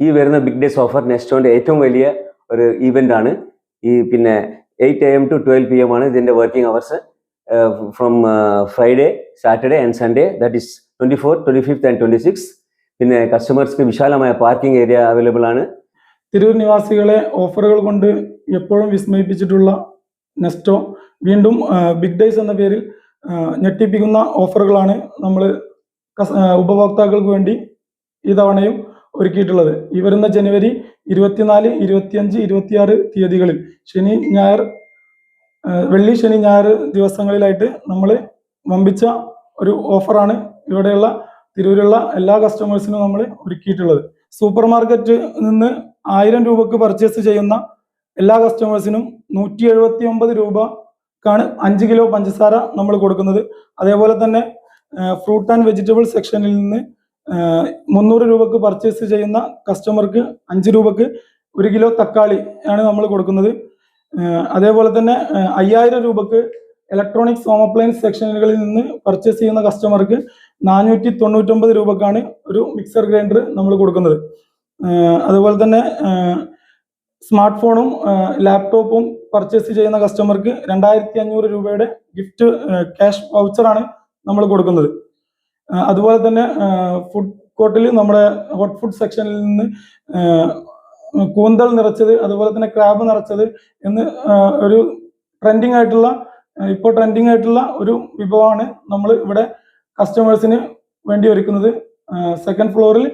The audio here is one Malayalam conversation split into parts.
ഈ വരുന്ന ബിഗ് ഡേസ് ഓഫർ നെസ്റ്റോന്റെ ഏറ്റവും വലിയ ഒരു ഈവന്റ് ആണ്. ഈ പിന്നെ eight A M to twelve P M ആണ് ഇതിന്റെ working hours from Friday Saturday and Sunday that is twenty four twenty fifth and twenty six പിന്നെ കസ്റ്റമേഴ്സ്ക്ക് വിശാലമായ പാർക്കിംഗ് ഏരിയ അവൈലബിൾ ആണ്. തിരൂർ നിവാസികളെ ഓഫറുകൾ കൊണ്ട് എപ്പോഴും വിസ്മയിപ്പിച്ചിട്ടുള്ള നെസ്റ്റോ വീണ്ടും ബിഗ് ഡേയ്സ് എന്ന പേരിൽ ഞെട്ടിപ്പിക്കുന്ന ഓഫറുകളാണ് നമ്മൾ ഉപഭോക്താക്കൾക്ക് വേണ്ടി ഈ തവണയും ഒരുക്കിയിട്ടുള്ളത്. ഈ വരുന്ന ജനുവരി ഇരുപത്തിനാല് ഇരുപത്തിയഞ്ച് ഇരുപത്തിയാറ് തീയതികളിൽ ശനി ഞായർ വെള്ളി ശനി ഞായർ ദിവസങ്ങളിലായിട്ട് നമ്മൾ വമ്പിച്ച ഒരു ഓഫറാണ് ഇവിടെയുള്ള തിരൂരുള്ള എല്ലാ കസ്റ്റമേഴ്സിനും നമ്മൾ ഒരുക്കിയിട്ടുള്ളത്. സൂപ്പർ മാർക്കറ്റ് നിന്ന് ആയിരം രൂപക്ക് പർച്ചേസ് ചെയ്യുന്ന എല്ലാ കസ്റ്റമേഴ്സിനും നൂറ്റി എഴുപത്തി ഒമ്പത് രൂപക്കാണ് അഞ്ച് കിലോ പഞ്ചസാര നമ്മൾ കൊടുക്കുന്നത്. അതേപോലെ തന്നെ ഫ്രൂട്ട് ആൻഡ് വെജിറ്റബിൾ സെക്ഷനിൽ നിന്ന് മുന്നൂറ് രൂപക്ക് പർച്ചേസ് ചെയ്യുന്ന കസ്റ്റമർക്ക് അഞ്ച് രൂപക്ക് ഒരു കിലോ തക്കാളി ആണ് നമ്മൾ കൊടുക്കുന്നത്. അതേപോലെ തന്നെ അയ്യായിരം രൂപക്ക് ഇലക്ട്രോണിക്സ് ഹോം അപ്ലയൻസ് സെക്ഷനുകളിൽ നിന്ന് പർച്ചേസ് ചെയ്യുന്ന കസ്റ്റമർക്ക് നാനൂറ്റി തൊണ്ണൂറ്റൊമ്പത് രൂപക്കാണ് ഒരു മിക്സർ ഗ്രൈൻഡർ നമ്മൾ കൊടുക്കുന്നത്. അതുപോലെ തന്നെ സ്മാർട്ട് ഫോണും ലാപ്ടോപ്പും പർച്ചേസ് ചെയ്യുന്ന കസ്റ്റമർക്ക് രണ്ടായിരത്തി അഞ്ഞൂറ് രൂപയുടെ ഗിഫ്റ്റ് ക്യാഷ് വൗച്ചറാണ് നമ്മൾ കൊടുക്കുന്നത്. അതുപോലെ തന്നെ ഫുഡ് കോർട്ടിൽ നമ്മുടെ ഹോട്ട് ഫുഡ് സെക്ഷനിൽ നിന്ന് കൂന്തൽ നിറച്ചത് അതുപോലെ തന്നെ ക്രാബ് നിറച്ചത് എന്ന് ഒരു ട്രെൻഡിങ് ആയിട്ടുള്ള ഇപ്പോൾ ട്രെൻഡിങ് ആയിട്ടുള്ള ഒരു വിഭവമാണ് നമ്മൾ ഇവിടെ കസ്റ്റമേഴ്സിന് വേണ്ടി ഒരുക്കുന്നത്. സെക്കൻഡ് ഫ്ലോറിൽ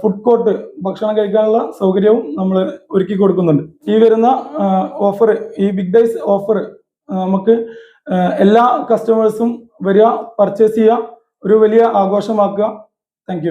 ഫുഡ് കോർട്ട് ഭക്ഷണം കഴിക്കാനുള്ള സൗകര്യവും നമ്മൾ ഒരുക്കി കൊടുക്കുന്നുണ്ട്. ഈ വരുന്ന ഓഫർ ഈ ബിഗ് ഡേയ്സ് ഓഫർ നമുക്ക് എല്ലാ കസ്റ്റമേഴ്സും വരിക പർച്ചേസ് ചെയ്യുക ഒരു വലിയ ആഘോഷമാക്കുക. താങ്ക്